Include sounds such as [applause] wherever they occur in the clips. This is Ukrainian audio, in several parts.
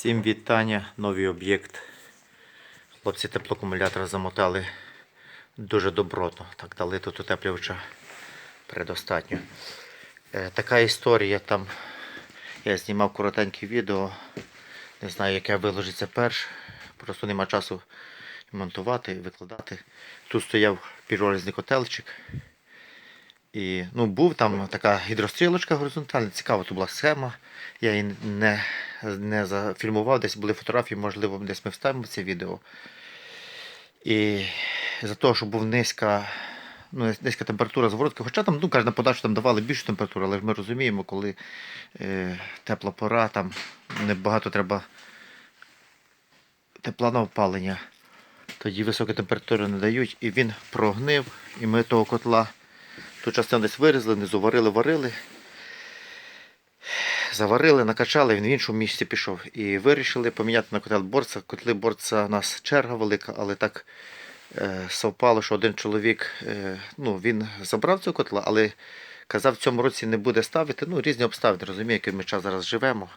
Всім вітання, новий об'єкт. Хлопці теплоакумулятора замотали дуже добротно. Так дали тут утеплювача предостатньо. Е, така історія там. Я знімав коротеньке відео. Не знаю, яке виложиться перш. Просто нема часу монтувати, викладати. Тут стояв піролізний котелчик. І ну, був там така гідрострілочка горизонтальна, цікава тут була схема. Я її не, не зафільмував, десь були фотографії, можливо, десь ми вставимо це відео. І за того, що був низька, ну, низька температура зворотки, хоча там ну, каже, на подачу там давали більшу температуру, але ж ми розуміємо, коли е, тепла пора, там небагато треба тепла на опалення. Тоді високі температури не дають, і він прогнив, і ми того котла. Ту частину десь вирізали, внизу варили, варили. Заварили, накачали, він в іншому місці пішов. І вирішили поміняти на котел борца. Котли борца у нас черга велика, але так е, совпало, що один чоловік е, ну, він забрав цього котла, але казав, в цьому році не буде ставити. Ну, різні обставини, розуміє, який ми час зараз живемо.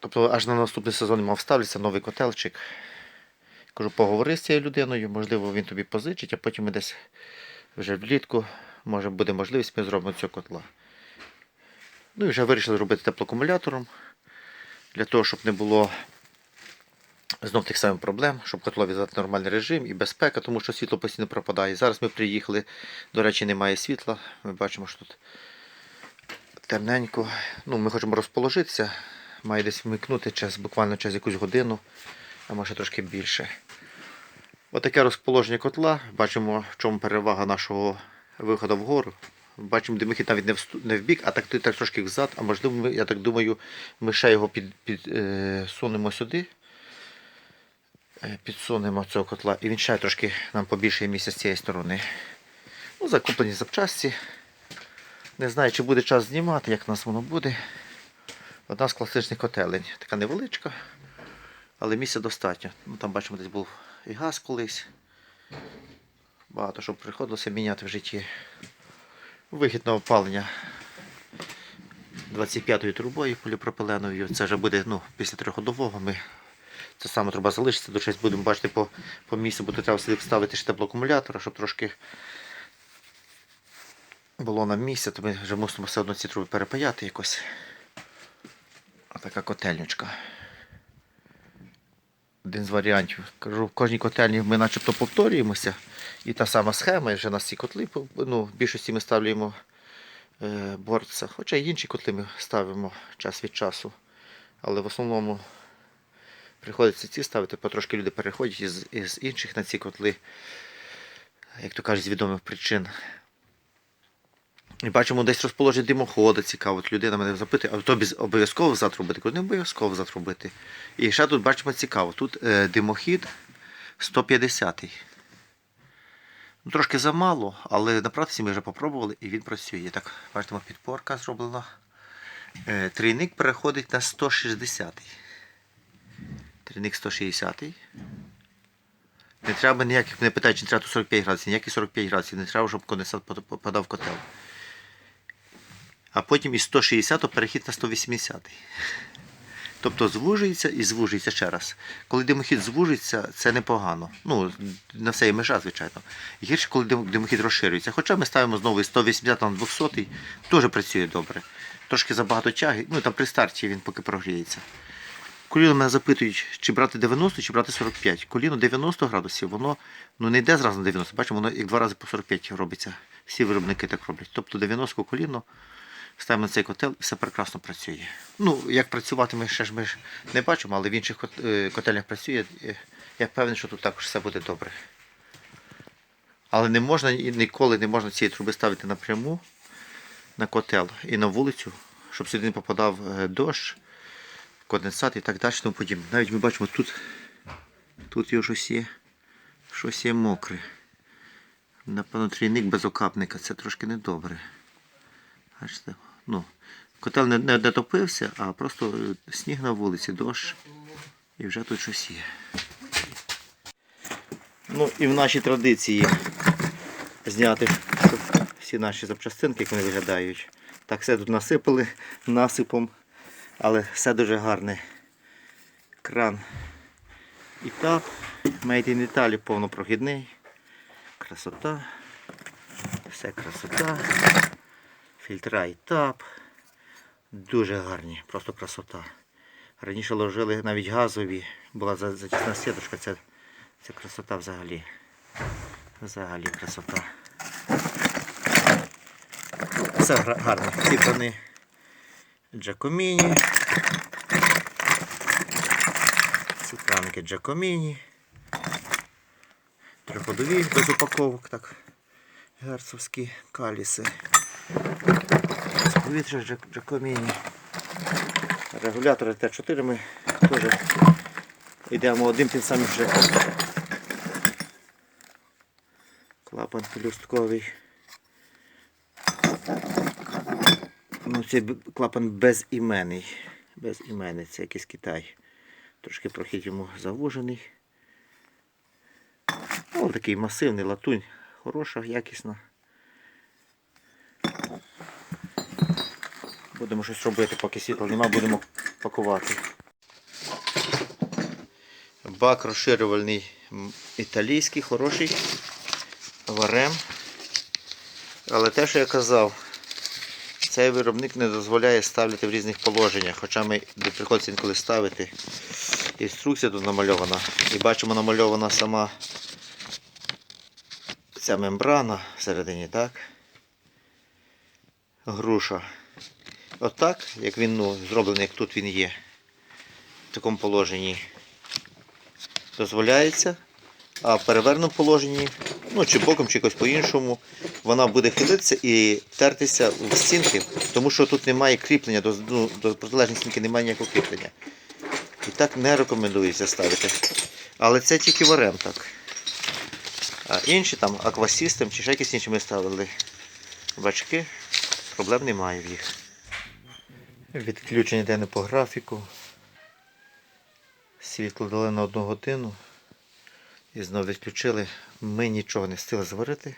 Тобто аж на наступний сезон мав ставлятися новий котелчик. Кажу, поговори з цією людиною, можливо, він тобі позичить, а потім ми десь вже влітку, може буде можливість, ми зробимо цього котла. Ну і вже вирішили робити теплоакумулятором, для того, щоб не було знов тих самих проблем, щоб котло віддати нормальний режим і безпека, тому що світло постійно пропадає. Зараз ми приїхали, до речі, немає світла. Ми бачимо, що тут темненько. Ну, Ми хочемо розположитися, має десь вмикнути час, буквально через якусь годину, а може трошки більше. Отаке розположення котла. Бачимо, в чому перевага нашого виходу вгору. Бачимо, димохід навіть не в, не в бік, а так, так трошки взад. А можливо, я так думаю, ми ще його під, під, е, сюди. Е, Підсунемо цього котла, і він ще трошки нам побільшає місця з цієї сторони. Ну, закуплені запчасті. Не знаю, чи буде час знімати, як у нас воно буде. Одна з класичних котелень. Така невеличка, але місця достатньо. Ну, там бачимо, десь був і газ колись. Багато що приходилося міняти в житті. Вихід опалення 25-ю трубою поліпропиленовою. Це вже буде ну, після триходового. Ми це саме труба залишиться, до щось будемо бачити по, по місцю, бо тут треба сюди вставити ще теплоакумулятора, щоб трошки було на місці, то ми вже мусимо все одно ці труби перепаяти якось. Отака котельничка. Один з варіантів. Кажу, в кожній котельні ми начебто повторюємося. І та сама схема, і вже на ці котли, ну, в більшості ми ставлюємо е, борця. Хоча й інші котли ми ставимо час від часу. Але в основному приходиться ці ставити, потрошки люди переходять із, із інших на ці котли, як то кажуть, з відомих причин. І бачимо, десь розположення димохода цікаво. Людина мене запитує, а то обов'язково взад робити? Кажу, не обов'язково взад робити. І ще тут бачимо цікаво. Тут е, димохід 150-й. Ну, трошки замало, але на практиці ми вже попробували і він працює. Так, бачимо, підпорка зроблена. Е, трійник переходить на 160-й. Трійник 160-й. Не треба ніяких, не питають, чи треба 45 градусів, ніякі 45 градусів, не треба, щоб конденсат пода- попадав котел. А потім із 160 перехід на 180. Тобто звужується і звужується ще раз. Коли димохід звужується, це непогано. Ну, на все є межа, звичайно. Гірше, коли димохід розширюється. Хоча ми ставимо знову 180 на 200, теж працює добре. Трошки забагато тяги, ну там при старті він поки прогріється. Коліно мене запитують, чи брати 90, чи брати 45. Коліно 90 градусів, воно ну, не йде зразу на 90. Бачимо, воно як два рази по 45 робиться. Всі виробники так роблять. Тобто 90 коліно ставимо цей котел і все прекрасно працює. Ну, як працювати, ми ще ж ми ж не бачимо, але в інших е, котельнях працює. Е, Я впевнений, що тут також все буде добре. Але не можна і ніколи не можна цієї труби ставити напряму на котел і на вулицю, щоб сюди не попадав е, дощ, конденсат і так далі. Тому подібне. Навіть ми бачимо тут, тут його щось є, щось є мокре. Напевно, трійник без окапника, це трошки недобре. Бачите, ну, котел не, не дотопився, а просто е, сніг на вулиці, дощ. І вже тут щось є. Ну і в нашій традиції зняти всі наші запчастинки, як вони виглядають. Так все тут насипали насипом. Але все дуже гарне. Кран і тап. Made in Italy повнопрохідний. Красота. Все красота. Фільтра і тап. Дуже гарні, просто красота. Раніше ложили навіть газові, була затісна сіточка, це, це красота взагалі. Взагалі красота. Гарно. Ці тони Джакоміні. Ці краники Джакоміні. Триходові без упаковок, так. Герцовські каліси. Джак- Джакоміні. Регулятори Т4 ми теж йдемо один тим самим вже. Клапан пелюстковий. Ну, це клапан безіменний. Безіменний, це якийсь Китай. Трошки прохід йому завужений. Ну, такий масивний латунь. Хороша, якісна. Будемо щось робити, поки світла нема, будемо пакувати. Бак розширювальний італійський, хороший. Варем. Але те, що я казав, цей виробник не дозволяє ставити в різних положеннях, хоча ми приходиться інколи ставити. Інструкція тут намальована. І бачимо намальована сама ця мембрана всередині, так? Груша. Отак, як він ну, зроблений, як тут він є, в такому положенні, дозволяється, а в переверненому положенні, ну чи боком, чи якось по-іншому, вона буде хилитися і тертися в стінки, тому що тут немає кріплення, до, ну, до протилежної стінки немає ніякого кріплення. І так не рекомендується ставити. Але це тільки варем так. А інші там аквасістем чи ще якісь інші ми ставили бачки, проблем немає в їх. Відключення йде не по графіку. Світло дали на одну годину. І знову відключили. Ми нічого не встигли зварити.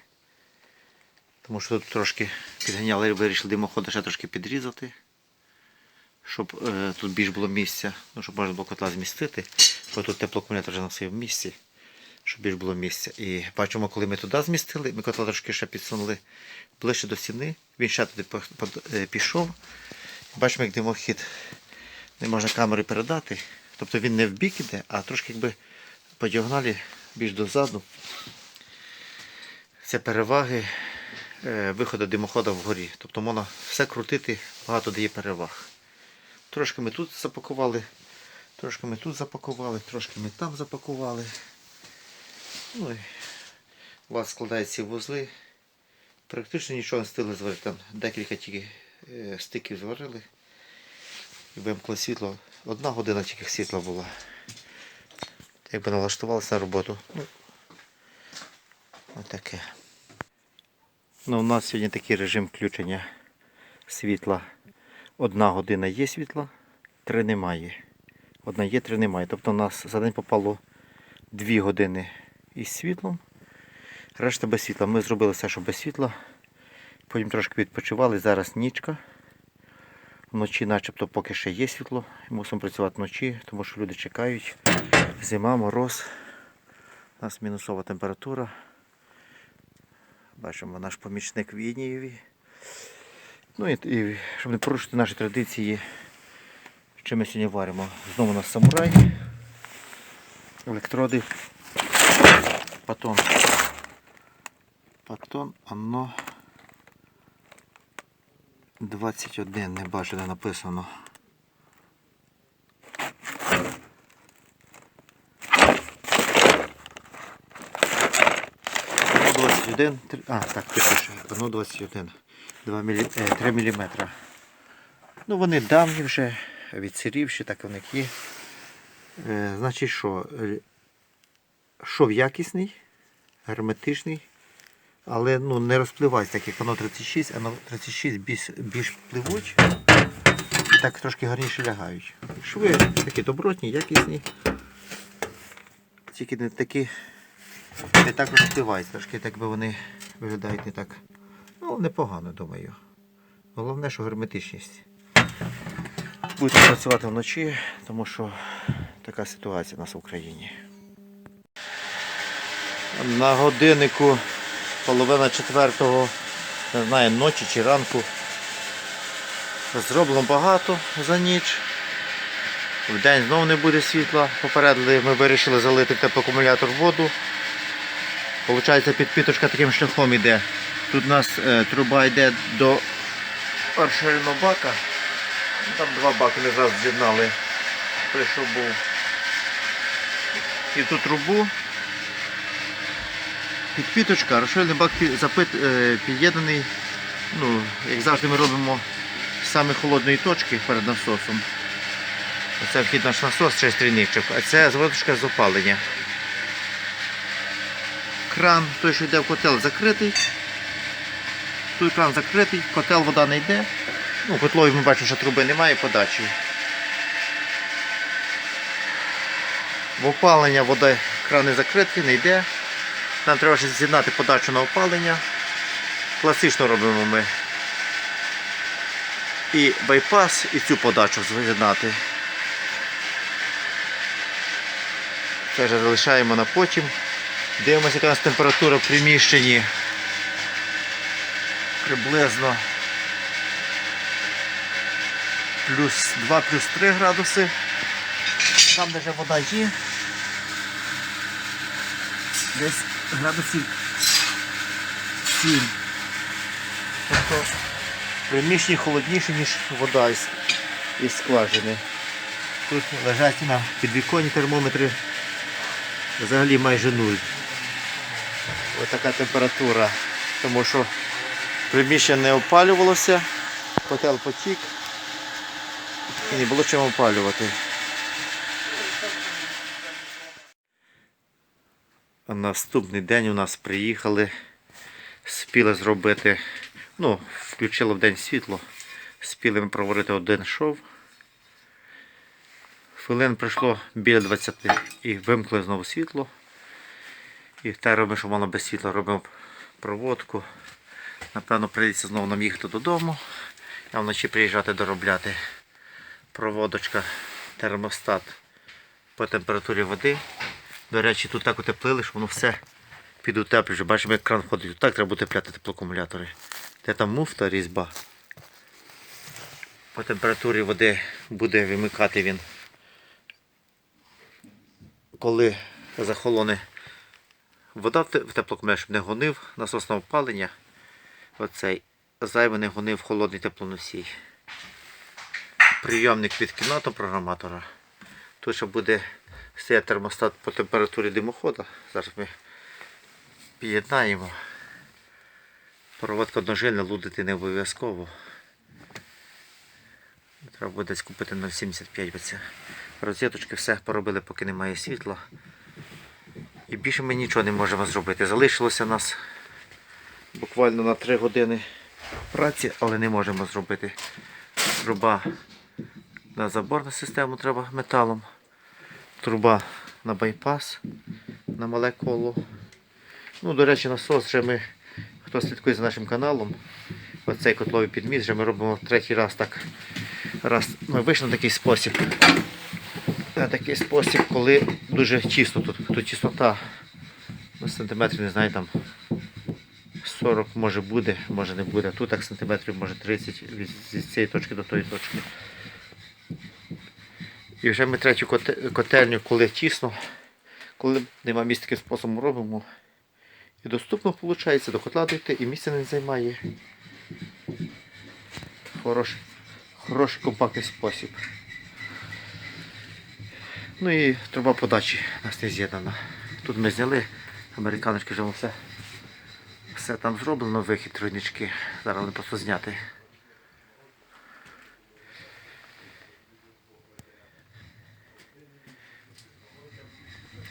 Тому що тут трошки підганяли, вирішили димоходи ще трошки підрізати. Щоб е, тут більш було місця, ну, щоб можна було котла змістити. Бо тут теплоакумулятор вже на своєму місці, щоб більш було місця. І бачимо, коли ми туди змістили, ми котла трошки ще підсунули ближче до стіни. Він ще туди е, пішов. Бачимо, як димохід не можна камери передати. Тобто він не в бік іде, а трошки якби по діагоналі більш дозаду. Це переваги е, виходу димохода вгорі. Тобто можна все крутити, багато дає переваг. Трошки ми тут запакували, трошки ми тут запакували, трошки ми там запакували. Ну, і у вас складають ці вузли. Практично нічого не встигли зварити. Там декілька тільки е, стиків зварили. І вимкнули світло. Одна година тільки світла була. Якби налаштувалися на роботу. Ну, отаке. Ну, у нас сьогодні такий режим включення світла. Одна година є світла, три немає. Одна є, три немає. Тобто у нас за день попало дві години із світлом. Решта без світла. Ми зробили все, що без світла. Потім трошки відпочивали. Зараз нічка. Вночі начебто поки ще є світло. Мусимо працювати вночі, тому що люди чекають. Зима, мороз. У нас мінусова температура. Бачимо наш помічник в Єнієві. Ну і, і щоб не порушити наші традиції, що ми сьогодні варимо. Знову у нас самурай. Електроди. Патон. Патон, оно 21, не бачу, де написано. Оно 21, три- а, так, пише, оно 21, 2 мілі, е, 3 мм. Ну, вони давні вже, відсирівші, так вони є. Е, значить, що? Е, Шов якісний, герметичний, але ну, не розпливається, так як воно 36, а воно 36 більш, більш пливуть. І так трошки гарніше лягають. Шви такі добротні, якісні. Тільки не такі не так розпливають, трошки так би вони виглядають не так. Ну, непогано, думаю. Головне, що герметичність. Будете працювати вночі, тому що така ситуація у нас в Україні. На годиннику половина четвертого, не знаю, ночі чи ранку. Зроблено багато за ніч. В день знову не буде світла. Попередили, ми вирішили залити в воду. Получається, підпіточка таким шляхом йде. Тут у нас е, труба йде до розширеного бака. Там два баки ми зараз з'єднали. Прийшов був. І ту трубу. Підпіточка, розширений бак запит, е, під'єднаний. Ну, як завжди ми робимо з саме холодної точки перед насосом. Оце вхід наш насос, ще стрільничок, а це зводочка з опалення. Кран, той, що йде в котел, закритий. Той кран закритий, котел вода не йде. Ну, котлові ми бачимо, що труби немає подачі. В опалення вода крани закриті, не йде. Нам треба ще з'єднати подачу на опалення. Класично робимо ми. І байпас, і цю подачу з'єднати. Це вже залишаємо на потім. Дивимося, яка у нас температура в приміщенні. Приблизно плюс 2, плюс 3 градуси. Там де вже вода є. Десь градусів 7. Тобто в приміщенні холодніше, ніж вода із, із скважини. Тут лежать на підвіконні термометри взагалі майже нуль. Ось така температура, тому що приміщення не опалювалося, котел потік і не було чим опалювати. Наступний день у нас приїхали, спіли зробити, ну, включили в день світло, спіли ми проварити один шов. Хвилин пройшло біля 20 і вимкли знову світло. І те робимо, що мало без світла, робимо проводку. Напевно, прийдеться знову нам їхати додому. А вночі приїжджати доробляти. Проводочка, термостат по температурі води. До речі, тут так утеплили, що воно все підутеплює. Бачимо, як кран ходить. Так треба утепляти теплоакумулятори. Де там муфта, різьба. По температурі води буде вимикати він коли захолоне вода в те- щоб не гонив насосне опалення, оцей зайве не гонив холодний теплоносій. Прийомник від кімнатного програматора. Тут ще буде стояти термостат по температурі димохода. Зараз ми під'єднаємо. Проводка одножильна, лудити не обов'язково. Треба буде десь купити на 75 оце. Розеточки все поробили, поки немає світла. І більше ми нічого не можемо зробити. Залишилося нас буквально на 3 години праці, але не можемо зробити. Труба на заборну систему треба металом. Труба на байпас, на мале коло. Ну, до речі, насос вже ми, хто слідкує за нашим каналом, оцей котловий підміст, вже ми робимо третій раз так. Раз ми вийшли на такий спосіб. На такий спосіб, коли дуже чисто тут. Тут чистота ну, сантиметрів, не знаю, там 40 може буде, може не буде. Тут так сантиметрів може 30 від цієї точки до тої точки. І вже ми третю котельню, коли тісно, коли нема місця таким способом робимо. І доступно виходить до котла дойти і місця не займає. Хороший, хороший компактний спосіб. Ну і труба подачі у нас не з'єднана. Тут ми зняли, американочки вже все, все там зроблено, вихід тройнички. Зараз вони просто зняти.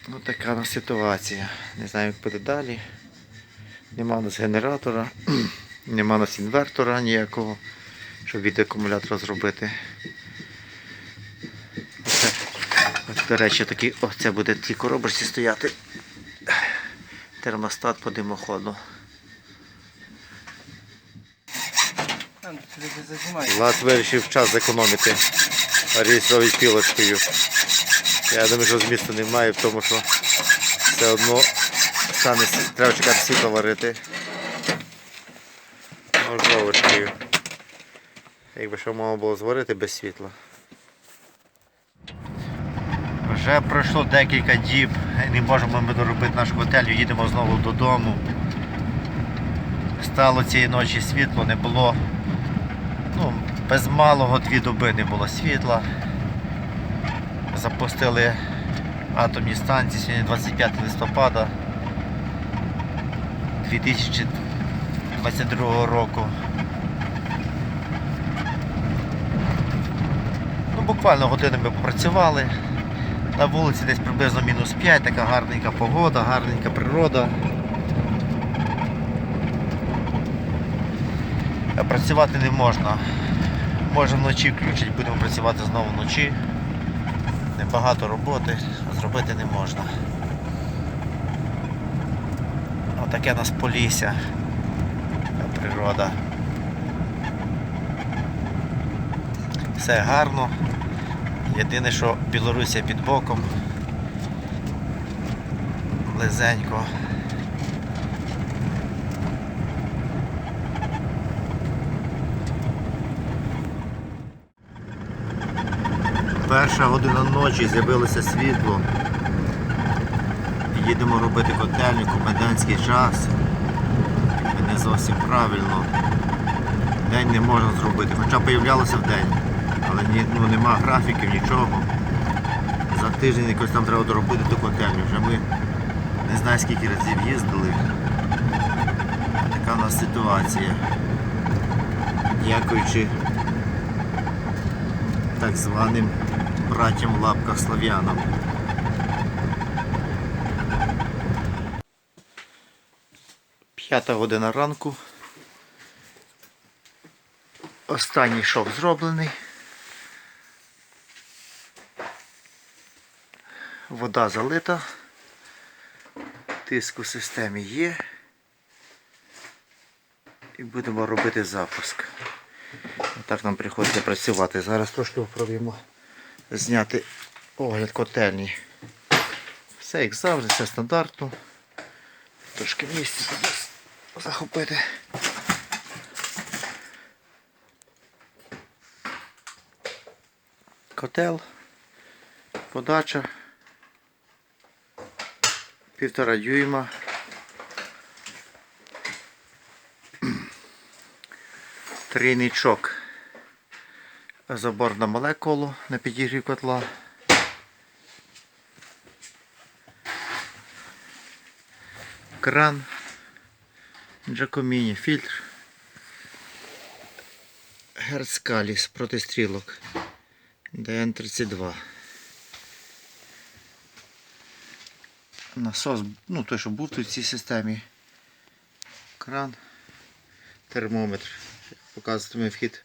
Ну така у нас ситуація. Не знаю, як буде далі. Нема у нас генератора, [clears throat] нема у нас інвертора ніякого, щоб від акумулятора зробити. Оце, от, до речі, такі, о, це буде цій коробочці стояти. Термостат по димоходу. Влад вирішив час зекономити. реєстровою пілочкою. Я думаю, що змісту немає, тому що все одно стане, треба чекати світло варити. Ножовочкою. Якби що мало було зварити без світла. Вже пройшло декілька діб, не можемо ми доробити наш готель, їдемо знову додому. Стало цієї ночі світло, не було. Ну, без малого дві доби не було світла. Запустили атомні станції сьогодні 25 листопада 2022 року. Ну, буквально годину ми попрацювали. На вулиці десь приблизно мінус 5, така гарненька погода, гарненька природа. Працювати не можна. Може вночі включить, будемо працювати знову вночі. Небагато роботи, зробити не можна. Отаке нас полісся. Природа. Все гарно. Єдине, що Білорусія під боком. Близенько. Перша година ночі з'явилося світло. Їдемо робити котельню, комендантський час. Не зовсім правильно. День не можна зробити, хоча появлялося в день. Але ні, ну, нема графіків, нічого. За тиждень якось там треба доробити ту котельню. Вже ми не знаю скільки разів їздили. Така у нас ситуація. Дякуючи так званим братям в лапках слав'янам. П'ята година ранку. Останній шов зроблений. Вода залита. Тиск у системі є. І будемо робити запуск. Так нам приходиться працювати. Зараз трошки спробуємо зняти огляд котельні. Все як завжди, все стандартно. Трошки місця захопити. Котел, подача, півтора дюйма. Трійничок. Забор на мале коло на підігрів котла. Кран. Джакоміні, фільтр. Герцкаліс проти стрілок. ДН-32. Насос, ну той, що був тут в цій системі. Кран. Термометр. Показуватиме вхід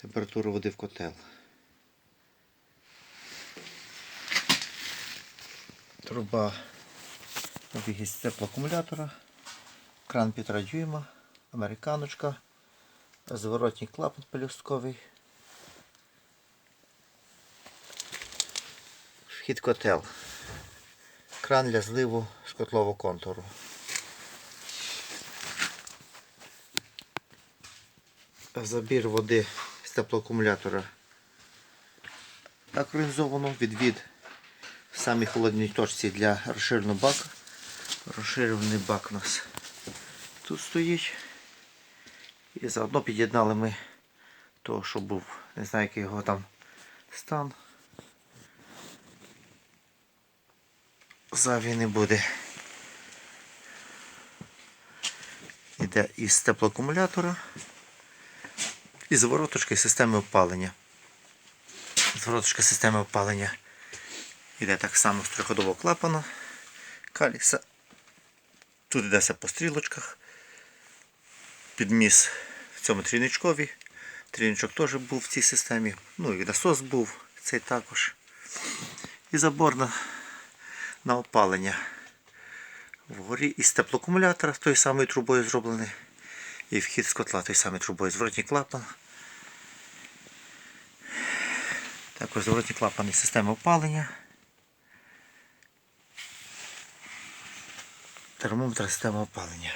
температуру води в котел. Труба вихід з теплоакумулятора. Кран 1,5 дюйма, американочка, зворотній клапан пелюстковий. Вхід котел. Кран для зливу з котлового контуру. Забір води теплоакумулятора так організовано відвід в самій холодній точці для розширеного бака. Розширений бак у нас тут стоїть. І заодно під'єднали ми того, що був, не знаю, який його там стан. Заві не буде. Іде із теплоакумулятора і звороточка системи опалення. Звороточка системи опалення йде так само з триходового клапана, каліса. Тут йде все по стрілочках. Підміс в цьому трійничкові. Трійничок теж був в цій системі. Ну і насос був, цей також. І забор на, на опалення. Вгорі із теплоакумулятора той самою трубою зроблений. І вхід з котла той самий трубою. Зворотній клапан. Також зворотні клапани системи опалення. Термометр система опалення.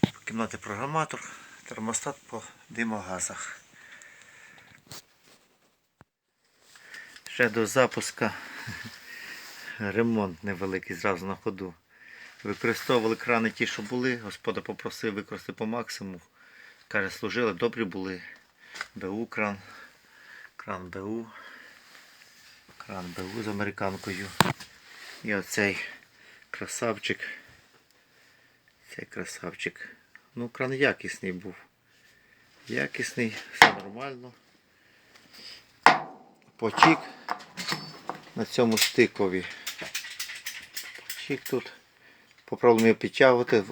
По кімнаті програматор, термостат по димогазах. Ще до запуска [laughs] ремонт невеликий зразу на ходу. Використовували крани ті, що були. Господа попросив використати по максимуму. Каже, служили, добрі були. БУ кран, кран БУ, кран БУ з американкою. І оцей красавчик. Цей красавчик. Ну, кран якісний був. Якісний, все нормально. Потік на цьому стикові. Потік тут. Попробуємо його підтягувати.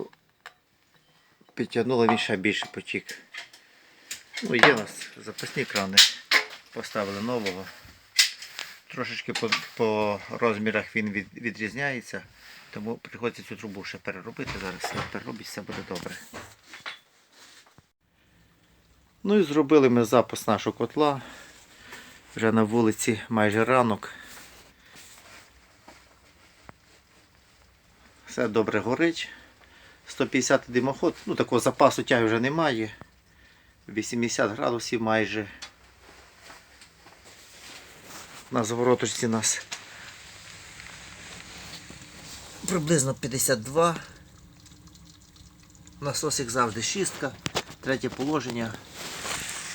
Підтягнуло він ще більше потік. Ну, є у нас запасні крани. Поставили нового. Трошечки по, по розмірах він від, відрізняється, тому приходиться цю трубу ще переробити. Зараз переробить, все буде добре. Ну і зробили ми запас нашого котла. Вже на вулиці майже ранок. Все добре горить. 150 димоход, ну такого запасу тяги вже немає. 80 градусів майже. На завороточці нас приблизно 52. Насосик завжди шістка. Третє положення.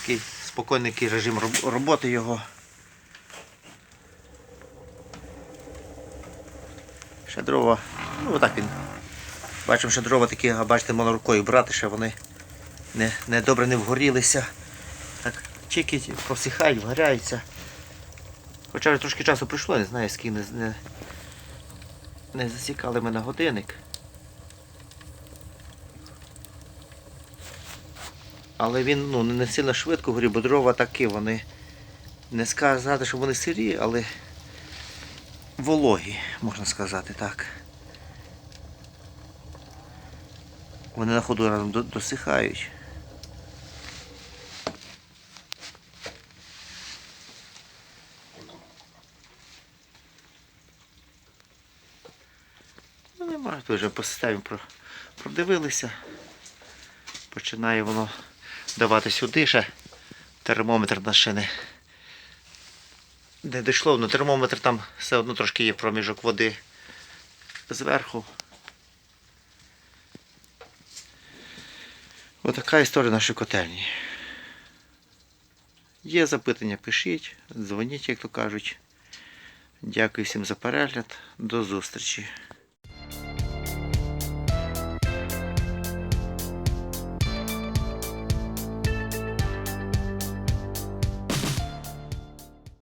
Такий спокійний режим роботи його. Ще дрова. Ну отак він. Бачимо, що дрова такі, а бачите, можна рукою брати, ще вони не, не добре не вгорілися. Так, чики просихають, вгоряються. Хоча вже трошки часу пройшло, не знаю, скільки не, не, не засікали мене годинник. Але він ну, не сильно швидко горів, бо дрова такі, вони не сказати, що вони сирі, але вологі, можна сказати так. Вони на ходу разом досихають. Ну нема, вже по системі продивилися. Починає воно давати сюди ще термометр на шини. Не дійшло, ну термометр там все одно трошки є проміжок води зверху. Отака історія нашої котельні. Є запитання, пишіть, дзвоніть, як то кажуть. Дякую всім за перегляд. До зустрічі.